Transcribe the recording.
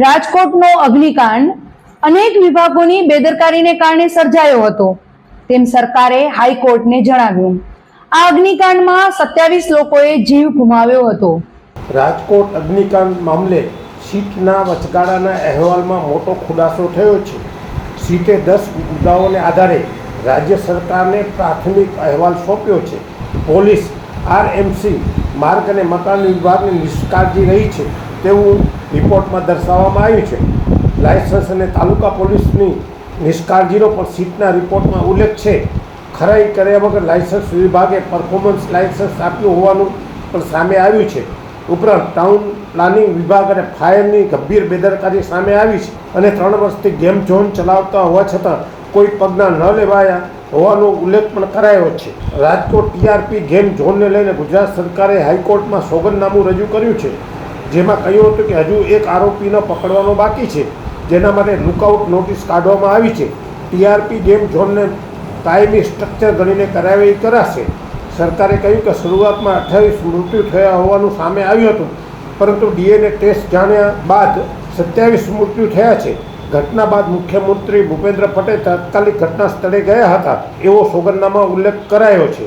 રાજકોટનો અગ્નિકાંડ અનેક વિભાગોની બેદરકારીને કારણે સર્જાયો હતો. તેમ સરકારે હાઈકોર્ટને જણાવ્યું. આ અગ્નિકાંડમાં સત્યાવીસ લોકોએ જીવ ગુમાવ્યો હતો. રાજકોટ અગ્નિકાંડ મામલે સીટના વચગાળાના અહેવાલમાં મોટો ખુલાસો થયો છે. સીટે દસ મુદ્દાઓને આધારે રાજ્ય સરકારને પ્રાથમિક અહેવાલ સોંપ્યો છે. પોલીસ, આરએમસી, માર્ગ અને મકાન વિભાગની નિષ્કાળજી રહી છે તેવું રિપોર્ટમાં દર્શાવવામાં આવ્યું છે. લાયસન્સ અને તાલુકા પોલીસની નિષ્કાળજીનો પણ સીટના રિપોર્ટમાં ઉલ્લેખ છે. ખરાઈ કર્યા વગર લાયસન્સ વિભાગે પરફોર્મન્સ લાયસન્સ આપ્યું હોવાનું પણ સામે આવ્યું છે. ઉપરાંત ટાઉન પ્લાનિંગ વિભાગ અને ફાયરની ગંભીર બેદરકારી સામે આવી છે અને ત્રણ વર્ષથી ગેમ ઝોન ચલાવતા હોવા છતાં કોઈ પગલાં ન લેવાયા હોવાનો ઉલ્લેખ પણ કરાયો છે. રાજકોટ ટીઆરપી ગેમ ઝોનને લઈને ગુજરાત સરકારે હાઈકોર્ટમાં સોગંદનામું રજૂ કર્યું છે. જેમાં કહ્યું હતું કે હજુ એક આરોપીને પકડવાનો બાકી છે. જેના માટે લુકઆઉટ નોટિસ કાઢવામાં આવી છે. ટીઆરપી ગેમ ઝોનને કાયમી સ્ટ્રક્ચર ગણીને કરાવી કરાશે. સરકારે કહ્યું કે શરૂઆતમાં અઠ્યાવીસ મૃત્યુ થયા હોવાનું સામે આવ્યું હતું. પરંતુ ડીએનએ ટેસ્ટ જાણ્યા બાદ સત્યાવીસ મૃત્યુ થયા છે. ઘટના બાદ મુખ્યમંત્રી ભૂપેન્દ્ર પટેલ તાત્કાલિક ઘટના સ્થળે ગયા હતા. એવો સોગંદનામાં ઉલ્લેખ કરાયો છે.